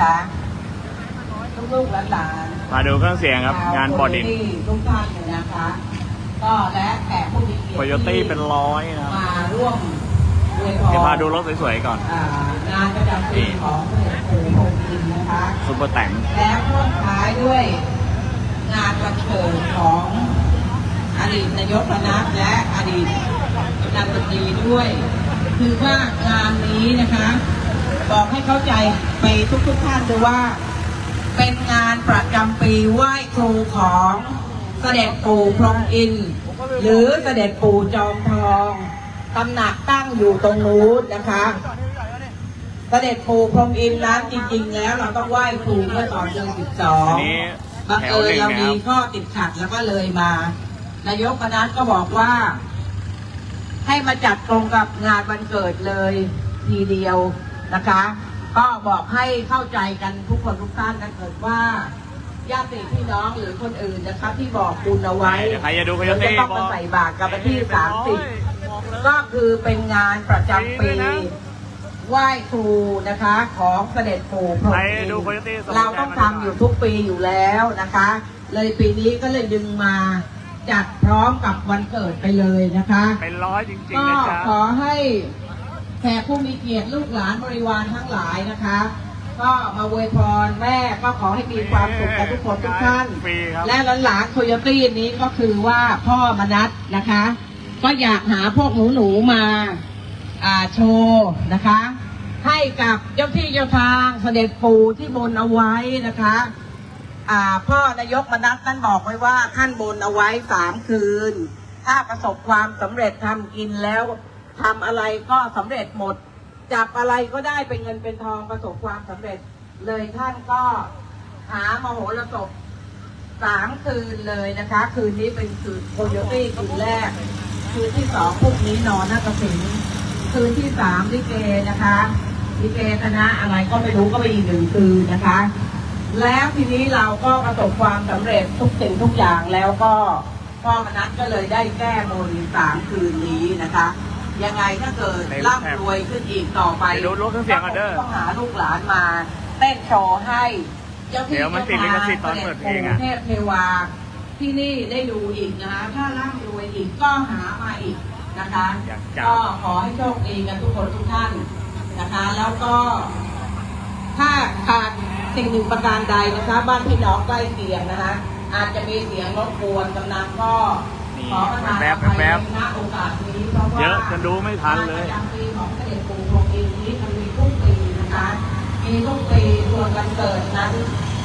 นะคะลูกๆหลานๆมาดูเครื่องเสียงครับงานบอดินทุกท่านเลยนะคะ ก็และแขกผู้มีเกียรติโคโยตี้เป็นร้อยนะครับมาร่วมอวยพรเดี๋ยวพาดูรถสวยๆก่อน อ่างานประจำปีของพระเดชปู่โพธินนะคะ ซุปเปอร์แต่งแล้วก็ท้ายด้วยงานวันเกิดของอดีตนายกพนัสและอดีตนันตรีด้วย คือว่างานนี้นะคะ บอกให้เข้าใจไปทุกๆท่านด้วยว่า เป็นงานประจำปีไหว้ครูของเสด็จปู่พรหมอินทร์หรือเสด็จปู่จอมทองตำหนักตั้งอยู่ตรงนู้นนะคะเสด็จปู่พรหมอินทร์นั้นจริง ๆ แล้วเราต้องไหว้ครูเมื่อตอนเดือนสิบสออังนนี้บังแถวเอิญหนึ่งเรานะคมีรับข้อติดขัดแล้วก็เลยมานายกคณะก็บอกว่า ให้มาจัดตรงกับงานวันเกิดเลยทีเดียว นะคะ ก็บอกให้เข้าใจกันทุกคนทุกท่านนะเกิดว่าญาติพี่น้องหรือคนอื่นนะคะที่บอกคุณเอาไว้เดี๋ยวใครจะดูโคโยเราจะตี้ต้องบอมากใส่บาตรกับวันที่สามสิบก็คือเป็นงานประจำปีไหว้ครูนะคะของเสด็จปู่พรหมใครอินทดูร์โคโยตี้ส่งเราต้องทำอยู่ทุกปีอยู่แล้วนะคะ เลยปีนี้ก็เลยดึงมาจัดพร้อมกับวันเกิดไปเลยนะคะ เป็นร้อยจริงก็ๆนะจ๊ะขอให้ แขกผู้มีเกียรติลูกหลานบริวารทั้งหลายนะคะ ก็มาอวยพรแม่ก็ขอให้มีความสุขกันทุกคนทุกท่าน ฟรีครับ และหลานๆโคโยตี้นี้ก็คือว่าพ่อมนัสนะคะ ก็อยากหาพวกหนูหนูๆมาอ่าโชว์นะคะ ให้กับเจ้าที่เจ้าทางเสด็จปู่ที่บนเอาไว้นะคะอ่าพ่อนายกมนัสท่านบอกไว้ว่าท่านบนเอาไว้สามคืน ถ้าประสบความสำเร็จทำกินแล้ว ทำอะไรก็สำเร็จหมด จับอะไรก็ได้เป็นเงินเป็นทองประสบความสำเร็จ เลยท่านก็หามโหรสพสามคืนเลยนะคะ คืนนี้เป็นคืนโคโยตี้คืนแรก คืนที่สองพรุ่งนี้นอนนักสินคืนที่สามลิเกนะคะลิเกคณะอะไรก็ไม่รู้ก็ไปอีกหนึ่งคืนนะคะ แล้วทีนี้เราก็ประสบความสำเร็จทุกสิ่งทุกอย่างแล้วก็พ่อมนัสก็เลยได้แก้มนสามคืนนี้นะคะ ยังไงถ้าเกิดร่ำรวยขึ้นอีกต่อไปไปดูรถเครื่องเสียงก่อนเด้อต้องหาลูกหลานมาเต้นโชว์ให้ เจ้าที่เดี๋ยวมันติดลิขสิทธิ์ตอนเปิดเพลงอะ เทพเทวาที่นี่ได้ดูอีกนะคะถ้าร่ำรวยอีกก็หามาอีกนะคะ อยากจับก็ขอให้โชคดีกันทุกคนทุกท่านนะคะ แล้วก็ ถ้าขาดสิ่งหนึ่งประการใดนะคะ บ้านพี่น้องใกล้เคียงนะคะ อาจจะมีเสียงรบกวนกำนันก็ นี่ขอประทานแวอบภัยแวบณโอกาสนี้เพราะว่าเยอะจนดูไม่ทันเลยงาประจำปีของเสด็จปู่พรหมอินทร์นี้มันมีทุกปีนะคะมีทุกปีส่วนวันเกิดนั้น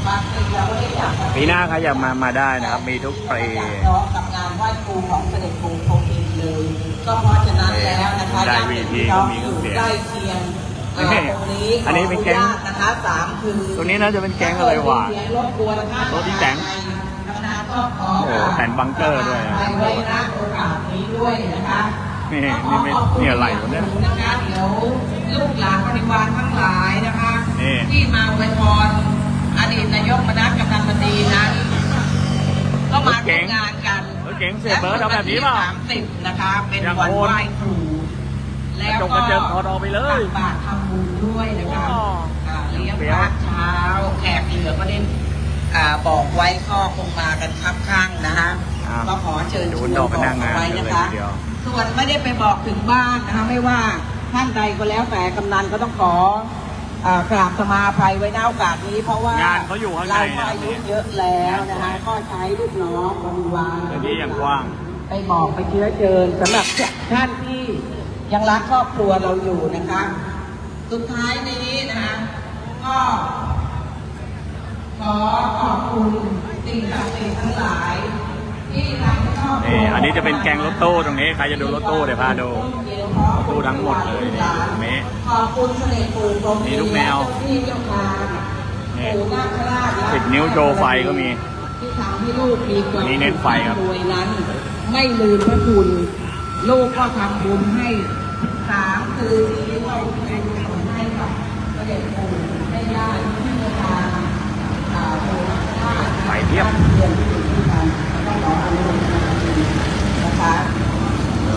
บางปีเราก็ได้จัดกัปีหน้าใครอยากมามาได้นะครับ มีทุกปีร้องกับงานไหว้ครูของเสด็จปู่พรหมอินทร์เลยก็เพราะฉะนั้นแล้วนะคะได้ญาติ VIP พี่น้องก็มีอยู่เครื่องเสียงใกล้เคียงเอ่อนี่ตรงนี้อันนี้เป็นแก๊งขออญาตนะคะสามคืนตรงนี้น่าจะเป็นแก๊งอะไรวะเสียงรบกวนนะคะรถที่แก๊ง กำนันก็ขอโอ้โหแต่งบังเกอร์ด้วยนะ ไปไว้ณโอกาสนี้ด้วยนะคะนี่นี่ไม่นี่อะไรวะเนี่ย นะคะเดี๋ยวลูกหลานบริวารทั้งหลายนะคะนี่ ที่มาอวยพรอดีตนายกมนัสกำนันบดีนั้น ก็มาร่วมงานกันรถเก๋งเสียเบิร์ดเอาแบบนี้เปล่าสามสิบนะคะ เป็นอย่างวันโหดไหว้ครู แล้วกระจกกก็ระเจิงถอดออกไปเลยตักบาตรทำบุญด้วยนะคะอ๋ออ่าเลี้ยงเปรี้พยวระเช้าแขกเหลือก็ได้ อ่าบอกไว้ข้อคงมากันครับข้างนะคะอ่าก็ขอเชิญชดูวนดอกพนักงานไว้กันนะเลยคะทีเดียวส่วนไม่ได้ไปบอกถึงบ้านนะคะไม่ว่าท่านใดก็แล้วแต่กำนันก็ต้องขออ่ากราบสมาภัยไว้ในโอกาสนี้ เพราะว่างานเขาอยู่ข้างในเราก็นะอายุเยอะแล้วนะคะก็ใช้ลูกน้องบริวาร แต่นี่อย่างกว้าง ไปบอกไปเชื้อเชิญสำหรับท่านที่ยังรักครอบครัวเราอยู่นะคะ สุดท้ายนี้นะคะก็ ขอขอบคุณสิ่งศักดิ์สิทธิ์ทั้งหลาย ที่ทำให้ครอบครันี่วอันนี้จะเป็นแกงรถตู้ตรงนี้ใครจะดูรถตู้เดี๋ยวพาดู รถตู้ทั้งหมดเลยนี่ตรงนี้ ขอบคุณเสด็จปู่กรมมีลูกแมวเจ้าที่เจ้าทางนี่ปู่นาคราชและสิบนิ้วโชว์ไฟก็มีที่ทำให้ลูกมีความนี่เน้นไฟครับ รวยนั้น ไม่ลืมพระคุณ ลูกก็ทำบุญให้สามคืนนี้เราเป็นบุญให้กับเสด็จปู่ได้ญาติที่เจ้าทาง อ่าปู่นาคราชไฟเทียบเรียนที่ดีที่กันต้องขออนุโมทนานะคะ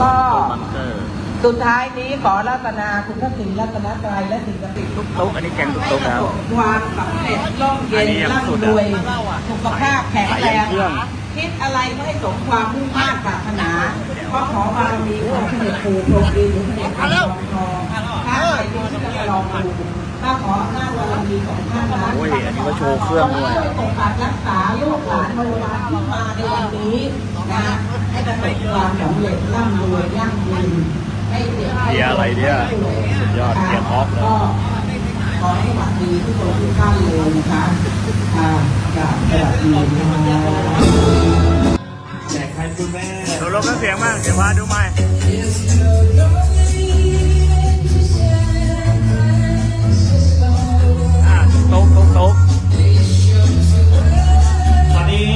ก็บังเกอร์สสุดท้ายนี้ขอรัตนาคุณพระศรีรัตนตรัยและสิ่งศักดิ์สิทธิ์ทุกตุ๊กอันนี้แกงตุ๊กตุ๊กแล้วความสำเร็จร่มเย็อันนนี้ยังสุดร่ำรอะวยสุขภาพแข็งแรงเครื่องคิดอะไรไม่ให้สมความมุ่งมั่นปรารถนาก็ขอบารมีของเสด็จปู่โปรดดีหรือเสด็จปู่ทองทองถ้าใครที่จะลองดู ถ้าขออำนาจบารมีของท่านนะโอ้ยอันนี้ก็โชว์เครื่องด้วยช่วยปกปักรักษาลูกหลานบริวารที่มาในวันนี้นะให้ประสบความสำเร็จร่ำรวยยั่งยืนให้เด็กเบียร์อะไรเนี่ยสุดยอดเบียร์ท็อปเลยก็ขอให้หวัดดีทุกคนทุกท่านเลยนะคะค่ะกราบสวัสดีค่ะแจกใครคุณแม่ดูลมแล้วเสียงมากเดี๋ยวพาดูใหม่ อะตุ๊กตุ๊กตุ๊กวันนี้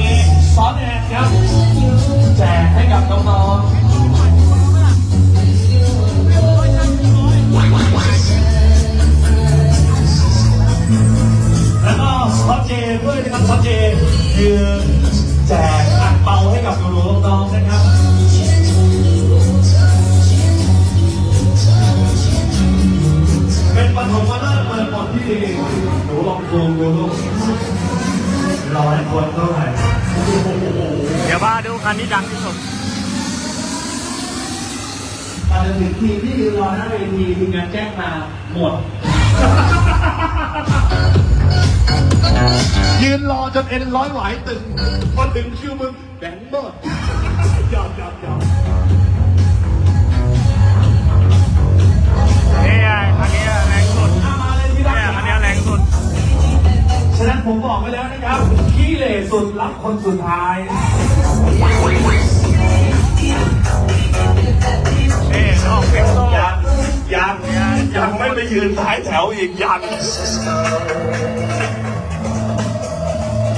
ซอสแอนครับ แจกให้กับน้องๆ แจ้งมาหมด ยืนรอจนเอ็นร้อยไหวตึงพอถึงคิวมึงแบงเบิร์ดยอมยอมยอมนี่ไงคันนี้แรงสุดอะมาเลยที่รัเนี่ยกคันนี้แรงสุด ฉะนั้นผมบอกไว้แล้วนะครับขี้เหร่สุดรับคนสุดท้าย นี่ออกเซ็กโซ่ ยังยังไม่ไปยืนท้ายแถวอีกยัง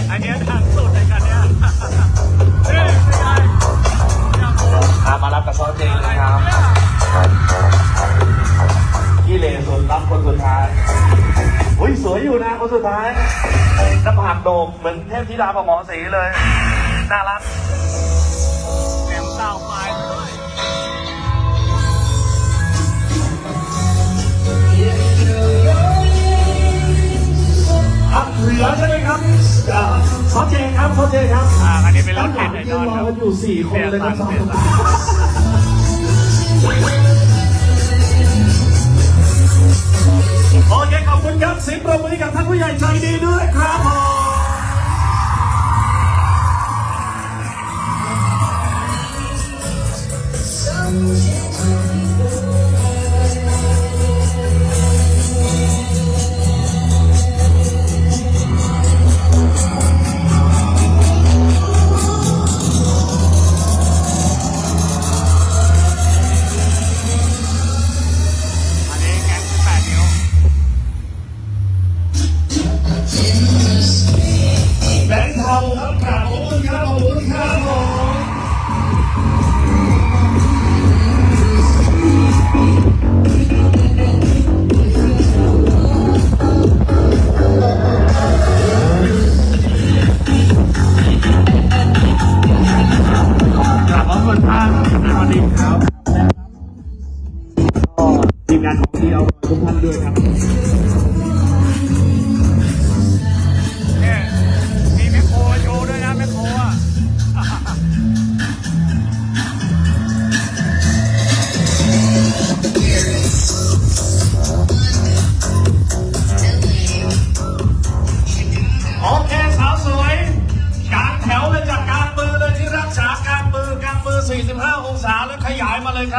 อันนี้ดังสุดในคันเนี้ยเฮ้ยไม่ได้เนี่ยอามารับกับซอสเจงนะครับขี้เหร่สุดรับคนสุดท้ายอุ้ยสวยอยู่นะคนสุดท้ายน้าผากโด่งเหมือนเทพธิดาประหมอสีเลย น่ารักแหมเต้าไฟ ด้วยครับเหลือใช่ไหมครับอ่าซอสเจงครับซอสเจงครับอ่าคันนี้เป็นรถด้านหเข็ลันงไอยืดอนลครับรอกันอยู่สี่คนเลยครับเปลี่ยนตังค์โอเคขอบคุณครับเสิงปรบมือให้กับท่านผู้ใหญ่ใจดีด้วยครับ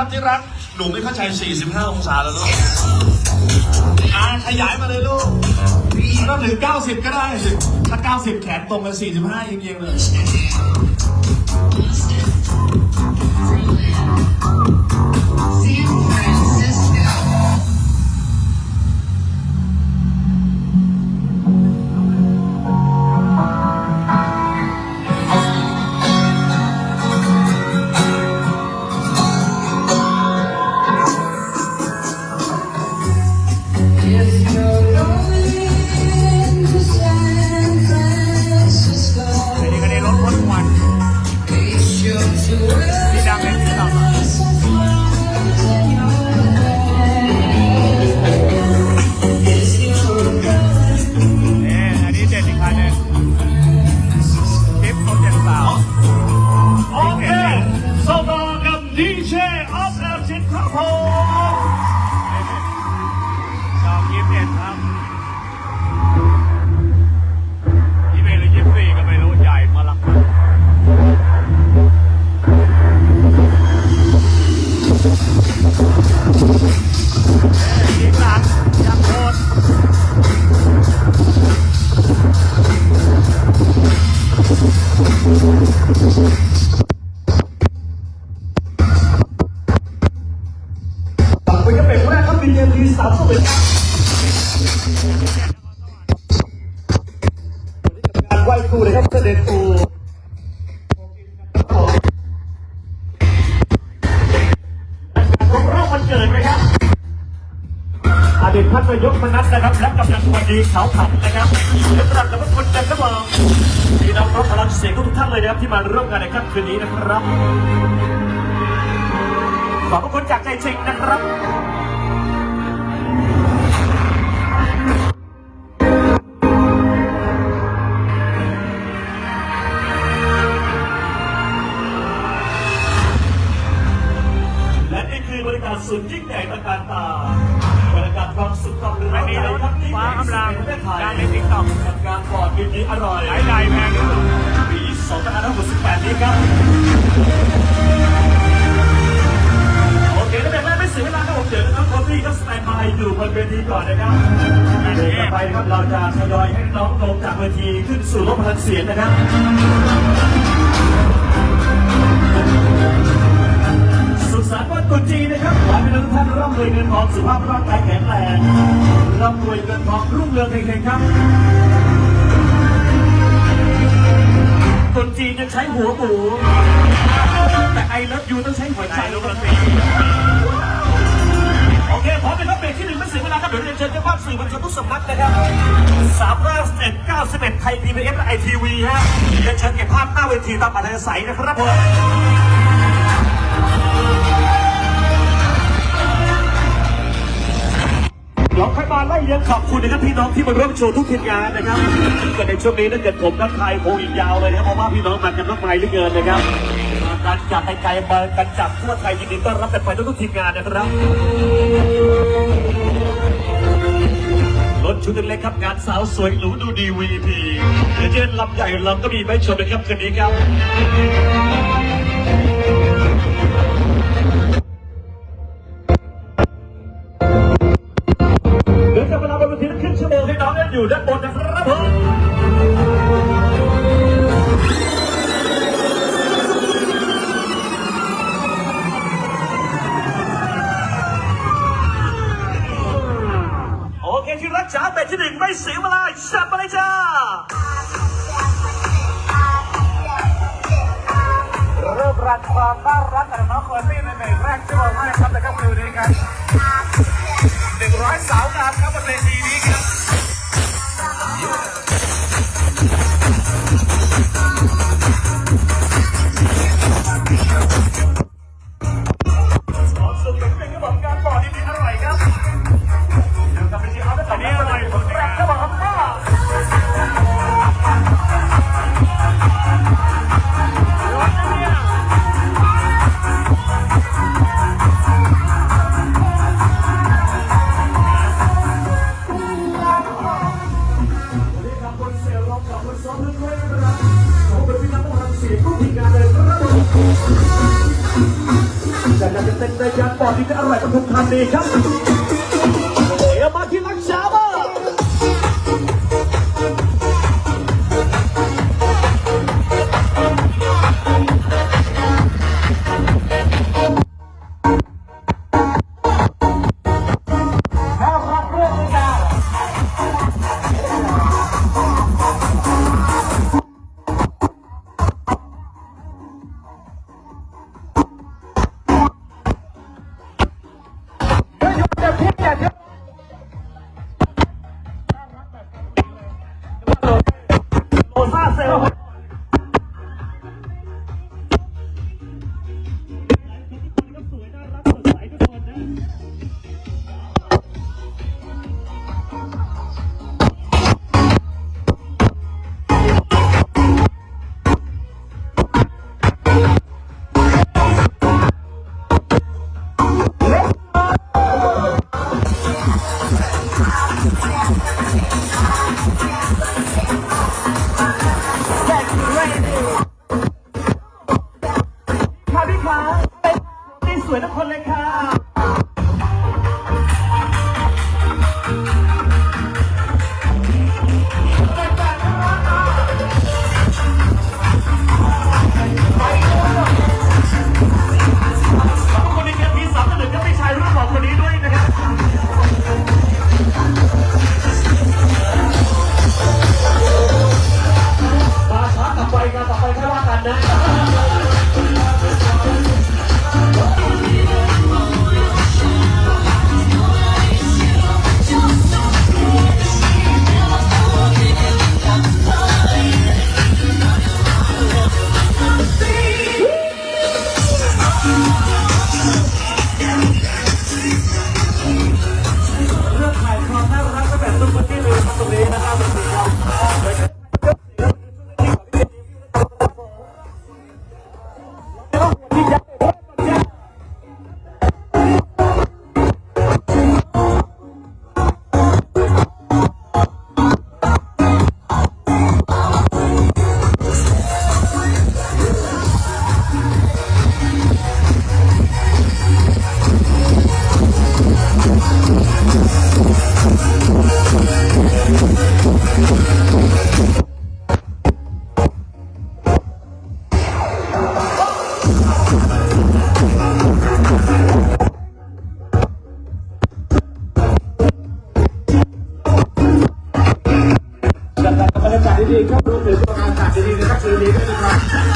ครับที่รัก หนูไม่เข้าใจ 45 องศาแล้วลูกอ่าขยายมาเลยลูกก็ถึง 90 ก็ได้ ถ้า 90 แขนตรงกัน45เอียงๆเลยอั เกิดไหมครับอดีตท่านนายกมนัสนะครับและกำลังวันดีเขาขับนะครับและกราบขอบพระคุณกันครับผมพี่น้องรับพลังเสียงทุกท่านเลยนะครับที่มาร่วมงานในค่ำคืนนี้นะครับขอบพระคุณจากใจจริงนะครับากำลังประเทศไทยการเล่น TikTok กับการปอดกินนี้อร่อยหลายใหญ่แพงที่สุดปี2568 นี้ครับ โอเคแล้วแบบแรกไม่เสียเวลาครับผมเดี๋ยวน้องโคฟี่ก็สแตนบายอยู่บนเวทีก่อนนะครับเดี๋ยวต่อไปนะครับเราจะทยอยให้น้องลงจากเวทีขึ้นสู่รถพลังเสียงนะครับ สุขสันวันตรุจีนนะครับขอให้ทุกท่านร่ำรวยเงินทองสุขภาพร่างกายแข็งแรงร่ำรวยเงินทองรุ่งเรืองเฮงๆครับตรุจีนยังใช้หัวหมูแต่ไอเลิฟยูต้องใช้หัวใจใช่ลูกละตีโอเคพร้อมเป็นรับเบรกที่หนึ่งไม่เสียเวลาครับเดี๋ยวเรียนเชิญเจ้าภาพสื่อมวลชนทุกสำนักนะครับสามห้าเอ็ดเก้าสิบเอ็ดไทยพีบีเอฟและไอทีวีฮะเรียนเชิญเก็บภาพหน้าเวทีตามอัธยาศัยนะครับผม เราค่อยมาไล่เลี้ยงขอบคุณนะครับพี่น้องที่มาร่วมโชว์ทุกทีมงานนะครับก็ในช่วงนี้ถ้าเกิดผมทักไทยคงอีกยาวเลยนะครับเพราะว่าพี่น้องมากันมากมายเหลือเกินนะครับการจัดไกลๆมากันจับทั่วไทยยินดีต้อนรับกันไปทุกทีมงานนะครับรถชุดเล็กครับงานสาวสวยหรูดูดี VIP เดี๋ยวเจนลำใหญ่ลำก็มีไว้ชมนะครับคืนนี้ครับ รันความน่ารักกับน้องโคตี้ในเบรกแรกที่เราให้ครับแต่ก็คือนี้ครับหนึ่งร้อยสาวงามครับบนเวทีนี้ครับ ดที่จะอร่อยกับทุกท่านดีครับ ฮ้ยหยุ makanan ดีด้วยนะครับ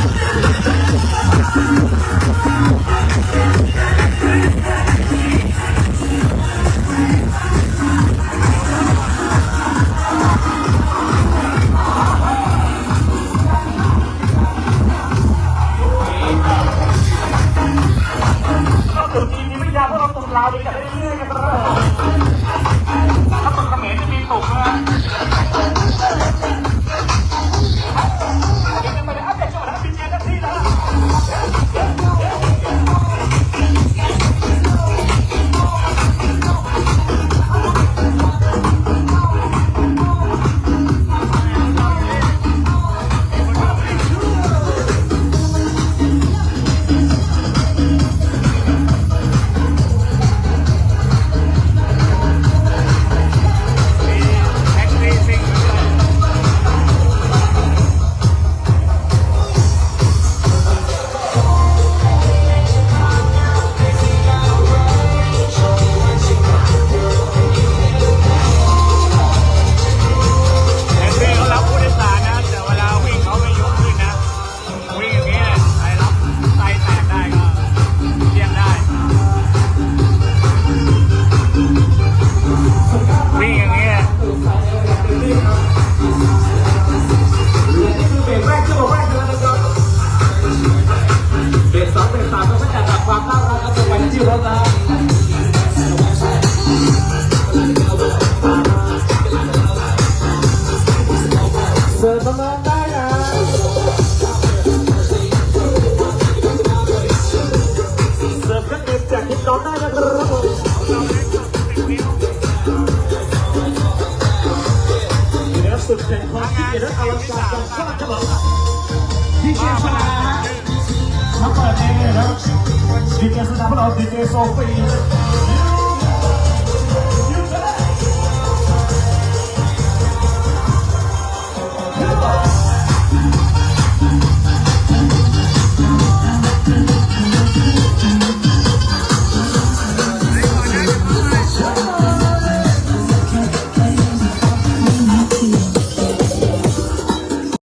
就是拿不牢，直接收费。